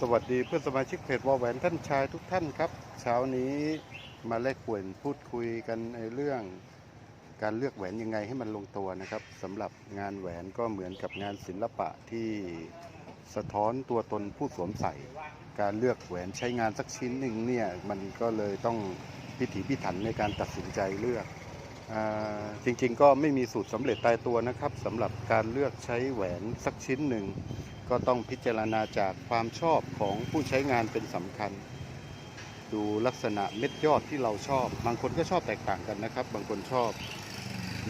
สวัสดีเพื่อนสมาชิกเพจวอแหวนท่านชายทุกท่านครับ เช้านี้มาแลกเปลี่ยนพูดคุยกันในเรื่อง การเลือกแหวนยังไงให้มันลงตัวนะครับสำหรับงานแหวนก็เหมือนกับงานศิลปะที่สะท้อนตัวตนผู้สวมใส่ การเลือกแหวนใช้งานสักชิ้นหนึ่งเนี่ยมันก็เลยต้องพิถีพิถันในการตัดสินใจเลือก จริงๆก็ไม่มีสูตรสำเร็จตายตัวนะครับสำหรับการเลือกใช้แหวนสักชิ้นหนึ่ง ก็ต้องพิจารณาจากความชอบของผู้ใช้งานเป็นสำคัญ ดูลักษณะเม็ดยอดที่เราชอบ บางคนก็ชอบแตกต่างกันนะครับ บางคนชอบ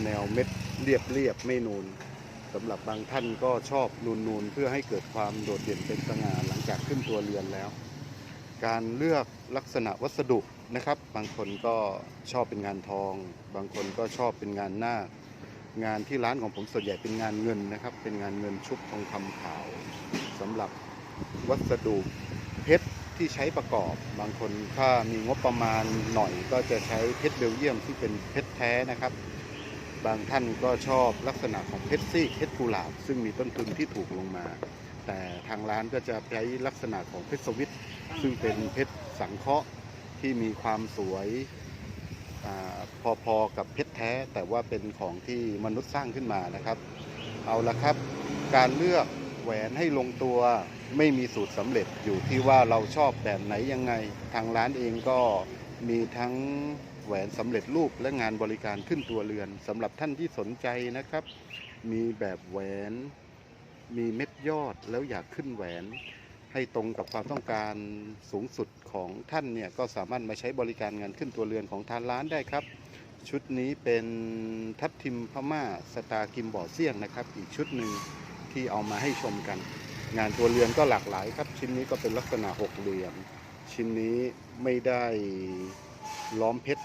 แนวเม็ดเรียบเรียบๆไม่นูนสำหรับบางท่านก็ชอบนูนนูนๆเพื่อให้เกิดความโดดเด่นเป็นสง่าหลังจากขึ้นตัวเรือนแล้ว การเลือกลักษณะวัสดุนะครับ บางคนก็ชอบเป็นงานทอง บางคนก็ชอบเป็นงานหน้างานที่ร้านของผมส่วนใหญ่เป็นงานเงินนะครับ เป็นงานเงินชุบทองคำขาวสำหรับวัสดุเพชรที่ใช้ประกอบ บางคนถ้ามีงบประมาณหน่อยก็จะใช้เพชรเบลเยียมที่เป็นเพชรแท้นะครับ บางท่านก็ชอบลักษณะของเพชรซีกเพชรกุหลาบซึ่งมีต้นทุนที่ถูกลงมา แต่ทางร้านก็จะใช้ลักษณะของเพชรสวิตซึ่งเป็นเพชรสังเคราะห์ที่มีความสวยอาพอๆกับเพชรแท้ แต่ว่าเป็นของที่มนุษย์สร้างขึ้นมานะครับ เอาละครับ การเลือกแหวนให้ลงตัวไม่มีสูตรสำเร็จอยู่ที่ว่าเราชอบแบบไหนยังไง ทางร้านเองก็มีทั้งแหวนสำเร็จรูปและงานบริการขึ้นตัวเรือนสำหรับท่านที่สนใจนะครับ มีแบบแหวน มีเม็ดยอดแล้วอยากขึ้นแหวนให้ตรงกับความต้องการสูงสุดของท่านเนี่ยก็สามารถมาใช้บริการงานขึ้นตัวเรือนของทางร้านได้ครับ ชุดนี้เป็นทับทิมพม่าสตาร์กิมบอร์เซียงนะครับ อีกชุดหนึ่งที่เอามาให้ชมกัน งานตัวเรือนก็หลากหลายครับ ชิ้นนี้ก็เป็นลักษณะหกเหลี่ยม ชิ้นนี้ไม่ได้ล้อมเพชร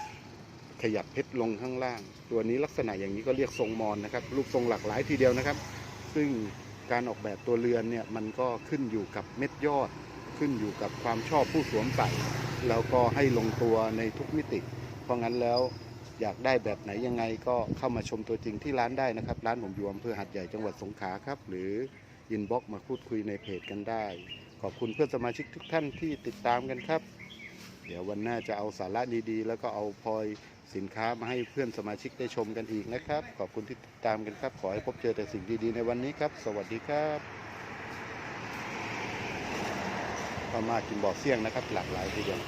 ขยับเพชรลงข้างล่าง ตัวนี้ลักษณะอย่างนี้ก็เรียกทรงมอนนะครับรูปทรงหลากหลายทีเดียวนะครับ ซึ่ง การออกแบบตัวเรือนเนี่ยมันก็ขึ้นอยู่กับเม็ดยอด ขึ้นอยู่กับความชอบผู้สวมใส่แล้วก็ให้ลงตัวในทุกมิติ เพราะงั้นแล้วอยากได้แบบไหนยังไงก็เข้ามาชมตัวจริงที่ร้านได้นะครับ ร้านผมอยู่อำเภอหัดใหญ่จังหวัดสงขลาครับ หรืออินบ็อกมาพูดคุยในเพจกันได้ ขอบคุณเพื่อนสมาชิกทุกท่านที่ติดตามกันครับ เดี๋ยววันหน้าจะเอาสาระดีๆ แล้วก็เอาพลอย สินค้ามาให้เพื่อนสมาชิกได้ชมกันอีกนะครับ ขอบคุณที่ติดตามกันครับ ขอให้พบเจอแต่สิ่งดีๆในวันนี้ครับ สวัสดีครับพ่อม่ากินบ่อเสี่ยงนะครับ หลากหลายทีเดียว